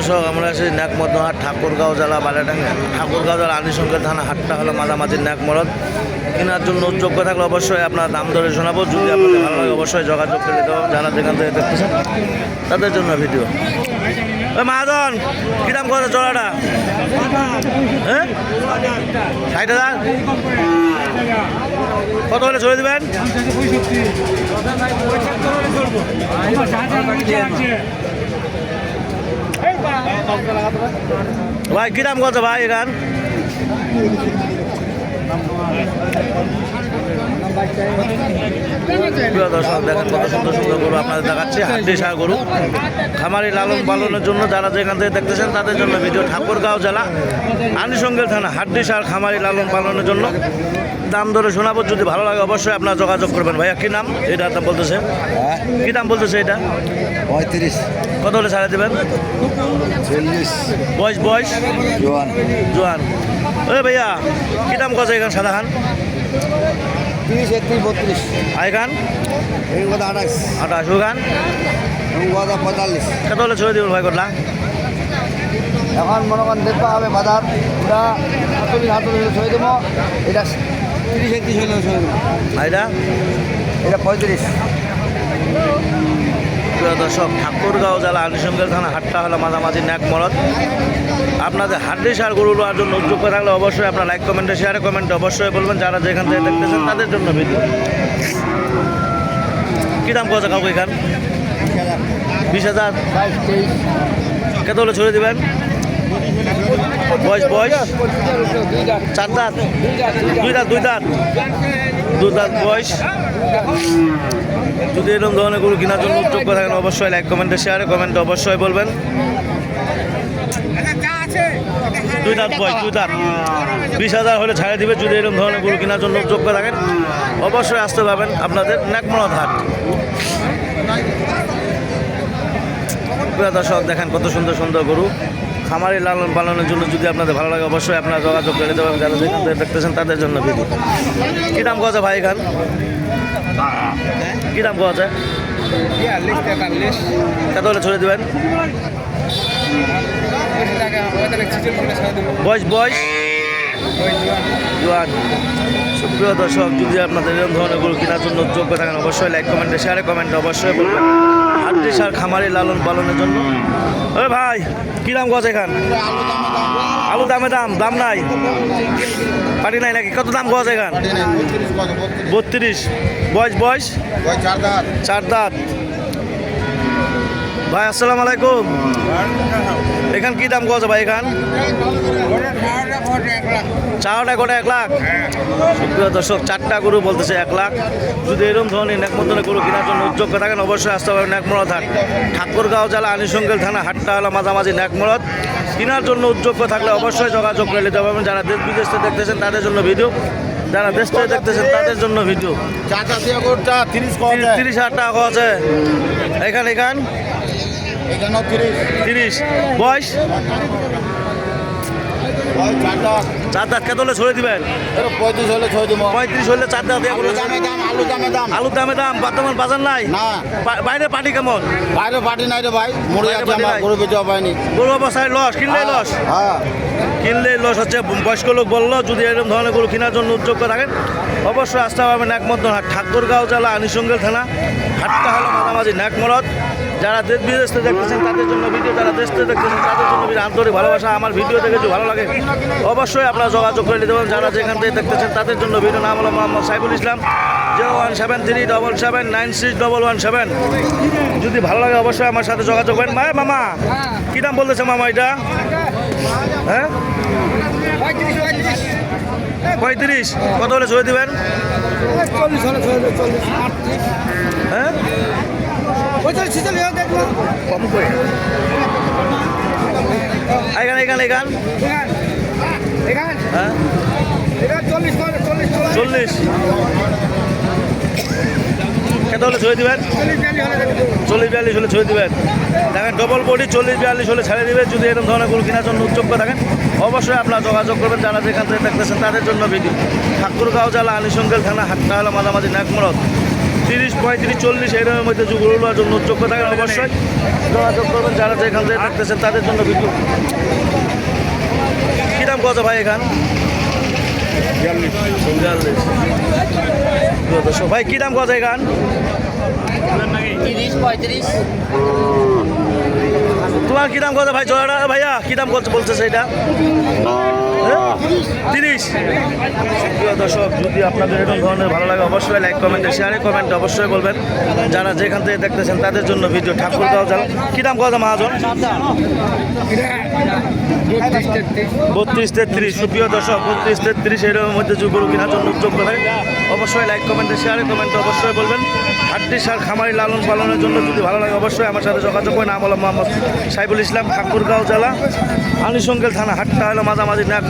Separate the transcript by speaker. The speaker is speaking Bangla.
Speaker 1: দর্শক আমরা আছি ন্যাকমদনহাট ঠাকুরগাঁও জেলা বালাডাঙ্গা। ঠাকুরগাঁও জেলা আনিসঙ্গের থানা হাটটা হলো মাঝামাঝি ন্যাকমরদ কেনার জন্য যোগ্য থাকলে অবশ্যই আপনার দাম ধরে শোনাবো। যদি আপনাদের ভালো লাগে অবশ্যই যোগাযোগ করে হবে যারা যেখান থেকে দেখতেছেন তাদের জন্য ভিডিও। ওই মাহাজন কিরাম কথা চড়াটা? হ্যাঁ ষাট হাজার? কত হলে চলে দেবেন? ভাই কিরাম কত ভাই এখান? দর্শক দেখেন কত সুন্দর সুন্দর গরু আপনাদের দেখাচ্ছি হাড্ডি সার গরু। খামারি লালন পালনের জন্য যারা যেখান থেকে দেখতেছেন তাদের জন্য ভিডিও ঠাকুরগাঁও জেলা আনিসঙ্গেল থানা হাড্ডি সার খামারি লালন পালনের জন্য। দাম ধরে শোনাবো যদি ভালো লাগে অবশ্যই আপনারা যোগাযোগ করবেন। ভাইয়া কি নাম? এটা দাম বলতেছে। কী দাম বলতেছে এটা?
Speaker 2: পঁয়ত্রিশ।
Speaker 1: কত হলে ছাড়া দেবেন?
Speaker 2: চল্লিশ।
Speaker 1: বয়স বয়স?
Speaker 2: জোয়ান।
Speaker 1: জোয়ান। ওই ভাইয়া কী দাম কত এখানে সাদা খান
Speaker 2: তিরিশ একত্রিশ বত্রিশ।
Speaker 1: আই গান?
Speaker 2: এই কথা আঠাশ।
Speaker 1: আঠাশ ও
Speaker 2: এই কথা পঁয়তাল্লিশ।
Speaker 1: কত হলে ছড়ে দেবেন ভাই করলা
Speaker 2: এখন মনে করেন দেখতে হবে বাজার। ওটা সাতচল্লিশ সাতচল্লিশ হলে ছয় দেবো। এটা তিরিশ একত্রিশ হলে ছয় দেবো।
Speaker 1: ভাইরা
Speaker 2: এটা পঁয়ত্রিশ।
Speaker 1: প্রিয় দর্শক, ঠাকুরগাঁও জেলা আলিশঙ্গের থানা হাটটা হলো মাঝামাঝি ন্যাক মরদ। আপনাদের হাড্ডি সার গরু লোয়ার জন্য উদ্যোগ থাকলে অবশ্যই আপনার লাইক কমেন্টে শেয়ারে কমেন্টে অবশ্যই বলবেন। যারা যেখান থেকে দেখতেছেন তাদের জন্য ভিডিও কী দাম কত কাউকে এখান? বিশ হাজার। কত হলে ছড়ে দেবেন? বয়স বয়স? চার দাঁত?
Speaker 2: দুই দাঁত
Speaker 1: দুই দাঁত। দুই দাঁত বয়স। যদি এরকম ধরনের গরু কেনার জন্য উদ্যোগ করে থাকেন অবশ্যই লাইক কমেন্টে শেয়ারে কমেন্টে অবশ্যই বলবেন। দুই দাঁত বয়স দুই দাঁত বিশ হাজার হলে ছাড়ে দিবে যদি এরকম ধরনের গরু কেনার জন্য উদ্যোগ করে থাকেন অবশ্যই আসতে পারবেন আপনাদের ন্যাকমরদ হাট। দর্শক দেখেন কত সুন্দর সুন্দর গরু। খামারি লালন পালনের জন্য যদি আপনাদের ভালো লাগে, অবশ্যই আপনারা যোগাযোগ করে দেবেন। যারা যেখান থেকে দেখতেছেন, তাদের জন্য ভিডিও কী দাম কথা ভাই এখান? কী দাম কথা
Speaker 2: বিয়াল্লিশ তেতাল্লিশ
Speaker 1: কত হলে ছড়ে দেবেন। বয়স বয়স? সুপ্রিয় দর্শক, যদি আপনাদের এরকম ধরনের গরু কেনার জন্য যোগ্য থাকেন, অবশ্যই লাইক কমেন্টে শেয়ারে কমেন্টে অবশ্যই বলবেন। সার খামারি লালন পালনের জন্য। ভাই! কী দাম গছ এখান। আলু দামে দাম দাম নাই। পাটি নাই নাকি? কত দাম গছ এখান? বত্রিশ বয়স বয়স? চার দাঁত। ভাই আসসালামু আলাইকুম। এখান কি দাম কত ভাই এখান? চারটা গোটা এক লাখ। দর্শক চারটা গরু বলতেছে এক লাখ। যদি এরকম ধরনের নেকমন্দনে গরু কেনার জন্য উদ্যোগ থাকেন অবশ্যই আসতে পারবেন নেকমরদ হাট। ঠাকুরগাঁও জেলা আনিসঙ্গেল থানা হাটটা হলো মাঝামাঝি নেকমরদ কেনার জন্য উদ্যোগ থাকলে অবশ্যই যোগাযোগ করে নিতে পারবেন। যারা দেশ বিদেশ থেকে দেখতেছেন তাদের জন্য ভিডিও। যারা দেশ থেকে দেখতেছেন তাদের জন্য ভিডিও।
Speaker 2: তিরিশ
Speaker 1: হাজার টাকা আছে। এখান এখান।
Speaker 2: তিরিশ।
Speaker 1: বয়স? চার দাঁত। কত হলে ছড়ে দিবেন?
Speaker 2: পঁয়ত্রিশ হলে ছয় দেবো।
Speaker 1: পঁয়ত্রিশ হলে চার দাঁত
Speaker 2: আলু দামে দাম আলু দামে। দাম
Speaker 1: আলুর দামে দাম বর্তমান বাজার নাই?
Speaker 2: না।
Speaker 1: বাইরে পাটি কেমন?
Speaker 2: বাইরে পার্টি নাই রে ভাই মরে যাচ্ছে আমার গরু বেচা পাইনি
Speaker 1: গরু অবস্থায় লস কিনলেই লস?
Speaker 2: হ্যাঁ।
Speaker 1: কিনলেই লস হচ্ছে বয়স্ক লোক বলল যদি এরকম ধরনের গরু কেনার জন্য উদ্যোগ করে থাকেন অবশ্যই আসতে পারবেন একমত হাট, ঠাকুরগাঁও জেলা, আনিসঙ্গেল থানা হাটটা হলো মাঝামাঝি ন্যাকমরদ যারা দেশ বিদেশ দেখতেছেন, তাদের জন্য ভিডিও যারা দেশ থেকে দেখতেছেন, তাদের জন্য আন্তরিক ভালোবাসা। আমার ভিডিও দেখে যদি ভালো লাগে, অবশ্যই আপনারা যোগাযোগ করে নিতে পারেন। যারা যেখান থেকে দেখতেছেন, তাদের জন্য ভিডিও নাম হলো Mohammad Saiful Islam, zero one seven three double seven nine six double one seven. যদি ভালো লাগে, অবশ্যই আমার সাথে যোগাযোগ করেন। মা মামা, কী নাম বলতেছে মামা এটা? হ্যাঁ? পঁয়ত্রিশ। কত হলে ছড়ে দিবেন?
Speaker 2: ছয় দেবেন
Speaker 1: হ্যাঁ? এখান এখান এখান।
Speaker 2: এখানে
Speaker 1: হ্যাঁ?
Speaker 2: চল্লিশ।
Speaker 1: কত হলে ছড়ে দিবেন। চল্লিশ বিয়াল্লিশ হলে ছড়ে দিবেন। দেখেন ডবল বডি চল্লিশ বিয়াল্লিশ হলে ছেড়ে দিবে যদি এরকম ধরনের গরু কেনার জন্য উদ্যোগ থাকেন, অবশ্যই আপনারা যোগাযোগ করবেন, যারা যেখান থেকে দেখতেছেন তাদের জন্য ভিডিও ঠাকুরগাঁও জেলা আনিসঙ্গেল থানা, হাটটা হলো মাঝামাঝি নাকমরদ তিরিশ, পঁয়ত্রিশ, চল্লিশ এরকমের মধ্যে গরুগুলোর জন্য যোগ্য থাকেন, অবশ্যই যোগাযোগ করবেন। যারা যেখান থেকে দেখতেছেন তাদের জন্য ভিডিও কী দাম কত ভাই এখান? বিয়াল্লিশ। প্রিয় দর্শক, ভাই কী দাম
Speaker 3: কথা গান?
Speaker 1: তোমার কী দাম কথা ভাই জোড়াটা? ভাইয়া কী দাম বলছে বলছে সেটা হ্যাঁ? তিরিশ। প্রিয় দর্শক, যদি আপনাদের এরকম ধরনের ভালো লাগে, অবশ্যই লাইক কমেন্টে শেয়ারে কমেন্টে অবশ্যই বলবেন। যারা যেখান থেকে দেখতেছেন, তাদের জন্য ভিডিও ঠাকুরগাঁও যান কী দাম কত মহাজন? বত্রিশ তেত্রিশ। সুপ্রিয় দর্শক, বত্রিশ তেত্রিশ এরকমের মধ্যে যে গরু কেনার জন্য উদ্যোগ করে, অবশ্যই লাইক কমেন্টে শেয়ারে কমেন্টে অবশ্যই বলবেন। হাড্ডি সার খামারি লালন পালনের জন্য যদি ভালো লাগে, অবশ্যই আমার সাথে যোগাযোগ করে নাম হলো মোহাম্মদ সাইবুল ইসলাম, ঠাকুরগাঁও জেলা। আনিসঙ্গেল থানা, হাটটা হলো মাঝামাঝি নাকমরত